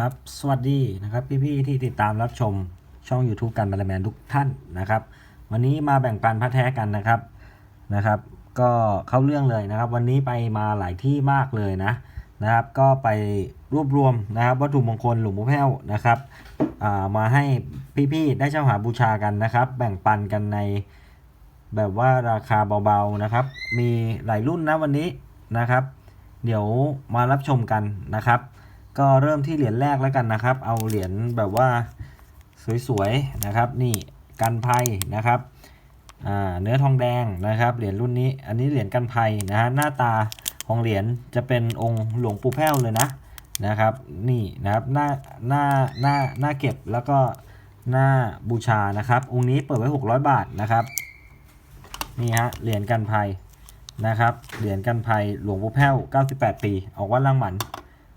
ครับ สวัสดีนะครับพี่ๆที่ติดตามรับชมช่อง YouTube กันบาลแมนทุกท่านนะครับ วันนี้มาแบ่งปันพระแท้กันนะครับนะครับ ก็เข้าเรื่องเลยนะครับ วันนี้ไปมาหลายที่มากเลยนะนะครับ ก็ไปรวบรวมนะครับวัตถุมงคลหลวงปู่แพ้วนะครับามาให้พี่ๆได้เช่าหาบูชากันนะครับ แบ่งปันกันในแบบว่าราคาเบาๆนะครับ มีหลายรุ่นนะวันนี้นะครับ เดี๋ยวมารับชมกันนะครับ ก็เริ่มที่เหรียญแรกแล้วกันนะครับ เอาเหรียญแบบว่าสวยๆนะครับ นี่กันภัยนะครับเนื้อทองแดงนะครับ เหรียญรุ่นนี้ อันนี้เหรียญกันภัยนะฮะหน้าตาของเหรียญจะเป็นองค์หลวงปู่แพ้วเลยนะนะครับ นี่นะครับหน้าหน้าหน้าหน้าเก็บแล้วก็หน้าบูชานะครับ องค์นี้เปิดไว้ 600 บาทนะครับนี่ฮะเหรียญกันภัยนะครับเหรียญกันภัยหลวงปู่แพ้ว 98 ปี ออกวัดล่างหมัน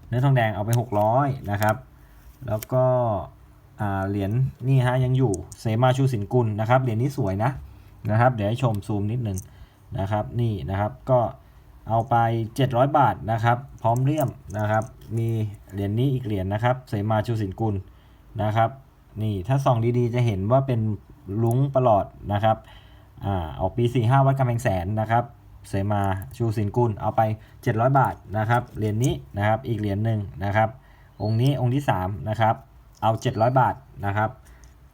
เนื้อทองแดงเอาไป 600 นะครับ แล้วก็เหรียญนี่ฮะยังอยู่เสมาชูสินกุลนะครับเหรียญนี้สวยนะนะครับ เดี๋ยวให้ชมซูมนิดนึงนะครับนี่นะครับก็เอาไป 700 บาทนะครับ พร้อมเลี่ยมนะครับ มีเหรียญนี้อีกเหรียญนะครับเสมาชูสินกุลนะครับ นี่ถ้าส่องดีๆ จะเห็นว่าเป็นลุงประหลอดนะครับอ่าออกปี 45 วัดกำแพงแสนนะครับ เสมาชูสินกุลเอาไป 700 บาทนะครับเหรียญนี้นะครับอีกเหรียญหนึ่งนะครับองค์นี้องค์ที่3นะครับเอา 700 บาทนะครับ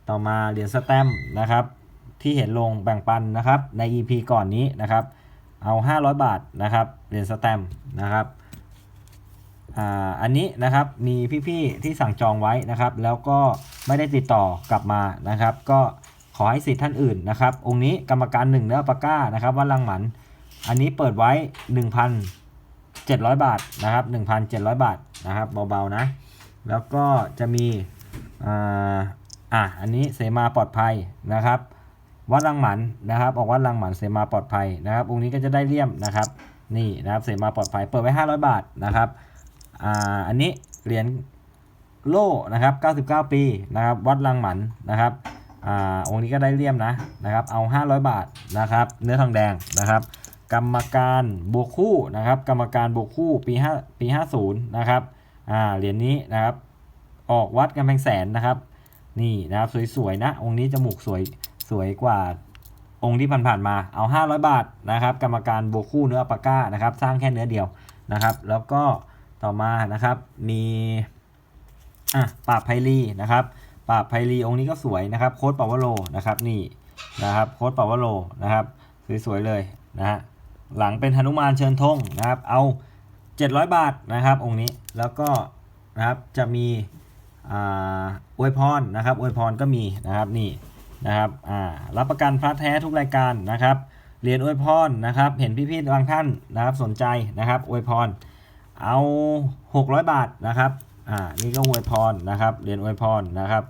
ต่อมาเหรียญสแตมนะครับที่เห็นลงแบ่งปันนะครับใน EP ก่อนนี้นะครับเอา 500 บาทนะครับเหรียญสแตมนะครับอ่าอันนี้นะครับมีพี่ๆที่สั่งจองไว้นะครับ แล้วก็ไม่ได้ติดต่อกลับมานะครับ ก็ขอให้สิทธิ์ท่านอื่นนะครับ องค์นี้กรรมการหนึ่งเนื้อปากก้านะครับวัดลังหมัน อันนี้เปิดไว้ 1,700 บาทนะครับ 1,700 บาทนะครับเบาๆนะ แล้วก็จะมีอ่าอะอันนี้เสมาปลอดภัยนะครับ วัดลังหมันนะครับ ออกวัดลังหมันเสมาปลอดภัยนะครับองค์นี้ก็จะได้เลี่ยมนะครับ นี่นะครับเสมาปลอดภัยเปิดไว้ 500 บาทนะครับอ่าอันนี้เหรียญโล่นะครับ 99 ปีนะครับ วัดลังหมันนะครับอ่าองค์นี้ก็ได้เลี่ยมนะนะครับ เอา 500 บาทนะครับ เนื้อทองแดงนะครับ กรรมการบวกคู่นะครับ กรรมการบวกคู่ปี5ปี50นะครับอ่าเหรียญนี้นะครับออกวัดกำแพงแสนนะครับ นี่นะครับสวยๆนะ องค์นี้จมูกสวยสวยกว่าองค์ที่ผ่านๆมาเอา 500 บาทนะครับ กรรมการบวกคู่เนื้อปาก้านะครับ สร้างแค่เนื้อเดียวนะครับ แล้วก็ต่อมานะครับมีอะปราบไพลีนะครับปราบไพลีองค์นี้ก็สวยนะครับ โค้ดปาวโลนะครับนี่นะครับ โค้ดปาวโลนะครับ สวยๆเลยนะฮะ หลังเป็นหนุมานเชิญธงนะครับ เอา 700 บาทนะครับ องค์นี้แล้วก็นะครับจะมีอวยพรนะครับอวยพรก็มีนะครับนี่นะครับอ่ารับประกันพระแท้ทุกรายการนะครับเหรียญอวยพรนะครับ เห็นพี่ๆบางท่านนะครับสนใจนะครับอวยพรเอา 600 บาทนะครับอ่านี่ก็อวยพรนะครับเหรียญอวยพรนะครับ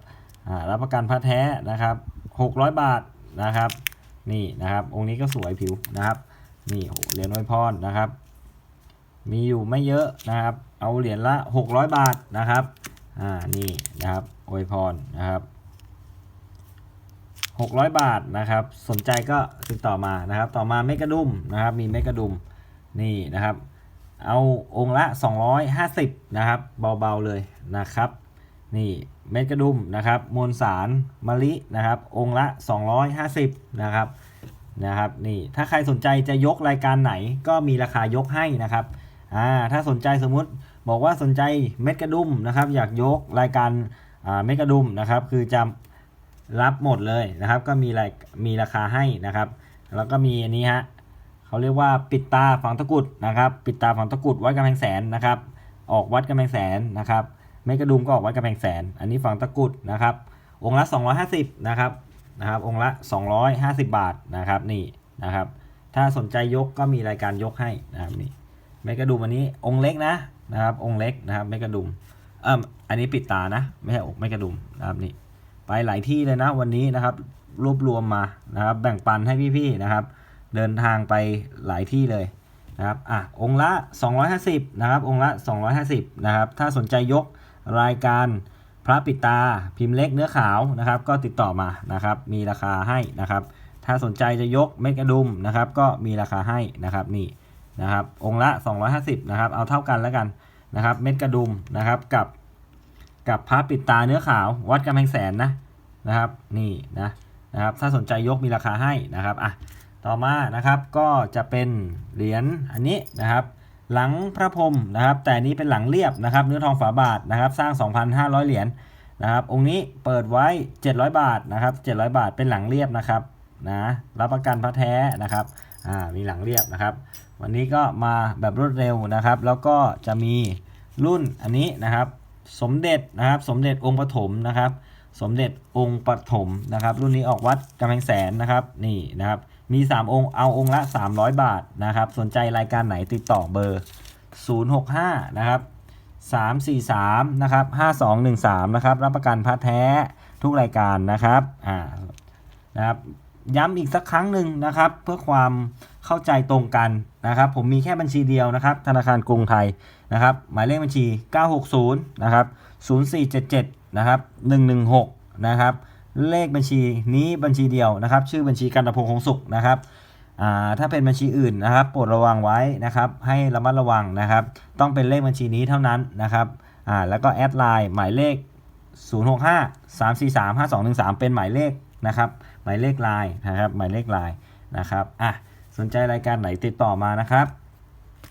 อ่ารับประกันพระแท้นะครับ 600 บาทนะครับนี่นะครับองค์นี้ก็สวยผิวนะครับ นี่เหรียญอวยพรนะครับ มีอยู่ไม่เยอะนะครับ เอาเหรียญละ 600 บาทนะครับ อ่า นี่นะครับอวยพรนะครับ 600 บาทนะครับ สนใจก็ติดต่อมานะครับ ต่อมาเมกะดุมนะครับ มีเมกะดุมนี่นะครับ เอาองค์ละ 250 นะครับ เบาๆเลยนะครับ นี่เม็ดกระดุมนะครับ มวลสารมะลินะครับ องค์ละ 250 นะครับ นะครับนี่ถ้าใครสนใจจะยกรายการไหนก็มีราคายกให้นะครับอ่าถ้าสนใจสมมุติบอกว่าสนใจเม็ดกระดุมนะครับ อยากยกรายการอ่าเม็ดกระดุมนะครับ คือจะรับหมดเลยนะครับ ก็มีรายมีราคาให้นะครับ แล้วก็มีอันนี้ฮะเขาเรียกว่าปิดตาฝังตะกุดนะครับ ปิดตาฝังตะกุดวัดกำแพงแสนนะครับ ออกวัดกำแพงแสนนะครับเม็ดกระดุมก็ออกวัดกำแพงแสน อันนี้ฝังตะกุดนะครับองค์ละ250นะครับ นะครับองค์ละ 250 บาทนะครับนี่นะครับ ถ้าสนใจยกก็มีรายการยกให้นะครับนี่เมกระดุมอันนี้องค์เล็กนะนะครับ องค์เล็กนะครับเมกระดุมเอ่ออันนี้ปิดตานะไม่ใช่อกเมกระดุมนะครับนี่ไปหลายที่เลยนะวันนี้นะครับรวบรวมมานะครับ แบ่งปันให้พี่ๆนะครับ เดินทางไปหลายที่เลยนะครับอะองค์ละ 250นะครับองค์ละ 250นะครับถ้าสนใจยกรายการ พระปิดตาพิมพ์เล็กเนื้อขาวนะครับ ก็ติดต่อมานะครับ มีราคาให้นะครับ ถ้าสนใจจะยกเม็ดกระดุมนะครับ ก็มีราคาให้นะครับนี่นะครับ องค์ละ 250นะครับ เอาเท่ากันแล้วกันนะครับ เม็ดกระดุมนะครับกับ กับพระปิดตาเนื้อขาววัดกำแพงแสนนะนะครับ นี่นะนะครับ ถ้าสนใจยกมีราคาให้นะครับอะต่อมานะครับก็จะเป็นเหรียญอันนี้นะครับ หลังพระพรมนะครับ แต่นนี้เป็นหลังเรียบนะครับ เนื้อทองฝาบาทนะครับ สร้าง 2,500 เหรียญนะครับ องค์นี้เปิดไว้ 700 บาทนะครับ 700 บาทเป็นหลังเรียบนะครับนะรับประกันพระแท้นะครับอ่ามีหลังเรียบนะครับ วันนี้ก็มาแบบรวดเร็วนะครับ แล้วก็จะมีรุ่นอันนี้นะครับ สมเด็จนะครับ สมเด็จองค์ปฐมนะครับ สมเด็จองค์ปฐมนะครับ รุ่นนี้ออกวัดกำแพงแสนนะครับนี่นะครับ มี 3 องค์ เอาองค์ละ 300 บาทนะครับ สนใจรายการไหนติดต่อเบอร์ 065 นะครับ 343 นะครับ 5213 นะครับ รับประกันพระแท้ทุกรายการนะครับ อ่า นะครับ ย้ำอีกสักครั้งหนึ่งนะครับ เพื่อความเข้าใจตรงกันนะครับ ผมมีแค่บัญชีเดียวนะครับ ธนาคารกรุงไทยนะครับ หมายเลขบัญชี 960 นะครับ 0477 นะครับ 116 นะครับ เลขบัญชีนี้บัญชีเดียวนะครับ ชื่อบัญชีกันตพงคงสุขนะครับอ่าถ้าเป็นบัญชีอื่นนะครับโปรดระวังไว้นะครับ ให้ระมัดระวังนะครับ ต้องเป็นเลขบัญชีนี้เท่านั้นนะครับอ่าแล้วก็แอดไลน์หมายเลข 065 343 5213 เป็นหมายเลขนะครับ หมายเลขไลน์นะครับ หมายเลขไลน์นะครับอะสนใจรายการไหนติดต่อมานะครับ